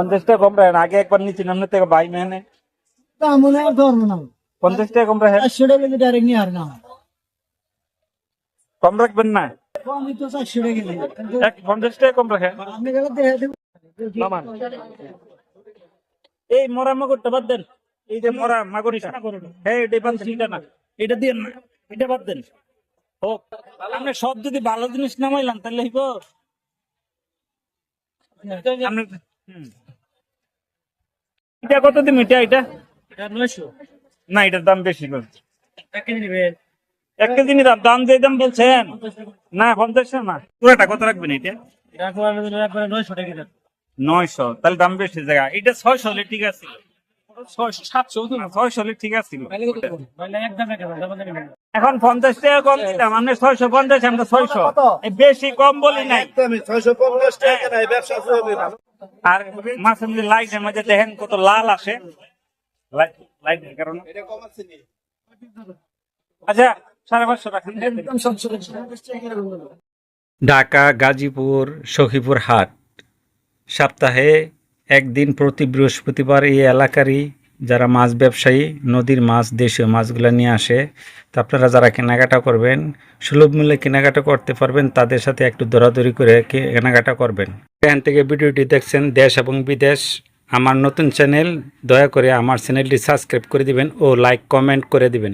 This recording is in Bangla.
পঞ্চাশ টাকা কম রাখেন আগে একবার নিচ্ছি নামনে থেকে বাই মেনে তা মনে হয় ধরবো না। পঞ্চাশ টাকা কম রাখেন চারশো টাকা কিন্তু ডাইরেক্ট নিয়ে আর না কম রাখবেন না। আমি তো চারশো টাকা এক পঞ্চাশ টাকা কম রাখেন। আপনি গেলে দেখে দেবো এই মরা মাগুরটা বাদ দেন। এই যে মরা মাগুরটা। হ্যাঁ এটা বাদ দেন এটা না। এটা দিয়ে না এটা বাদ দেন। হোক আপনি সব যদি ভালো জিনিস নামাইলাম তাহলে হইব। আপনি হুম। এটা কত দিন এটা? এটা না এটার দাম বেশি এক কেজি নিয়ে দাম দাম যে দাম বলছেন? না পঞ্চাশ না। পুরাটা কত রাখবেন এটা? নয়শো তাহলে দাম বেশি জায়গা। এটা ছয়শো হলে ঠিক আছে। সাতশো ছয়শো ঠিক আছে এখন পঞ্চাশ টাকা কম দিলাম আপনি ছয়শো পঞ্চাশ আমরা ছয়শো। বেশি কম বলি নাই। আর লাইটের মাঝে দেখেন কত লাল আসে। লাইট লাইটের কারণে। আচ্ছা সাড়ে পাঁচশো রাখেন ঢাকা গাজীপুর সখীপুর হাট। সপ্তাহে একদিন প্রতি বৃহস্পতিবার এই এলাকারই যারা মাছ ব্যবসায়ী, নদীর মাছ, দেশীয় মাছগুলো নিয়ে আসে, তো আপনারা যারা কেনাকাটা করবেন, সুলভ মূল্যে কেনাকাটা করতে পারবেন, তাদের সাথে একটু দৌড়াদৌড়ি করে কেনাকাটা করবেন। এখান থেকে ভিডিওটি দেখছেন দেশ এবং বিদেশ। আমার নতুন চ্যানেল, দয়া করে আমার চ্যানেলটি সাবস্ক্রাইব করে দিবেন ও লাইক, কমেন্ট করে দিবেন।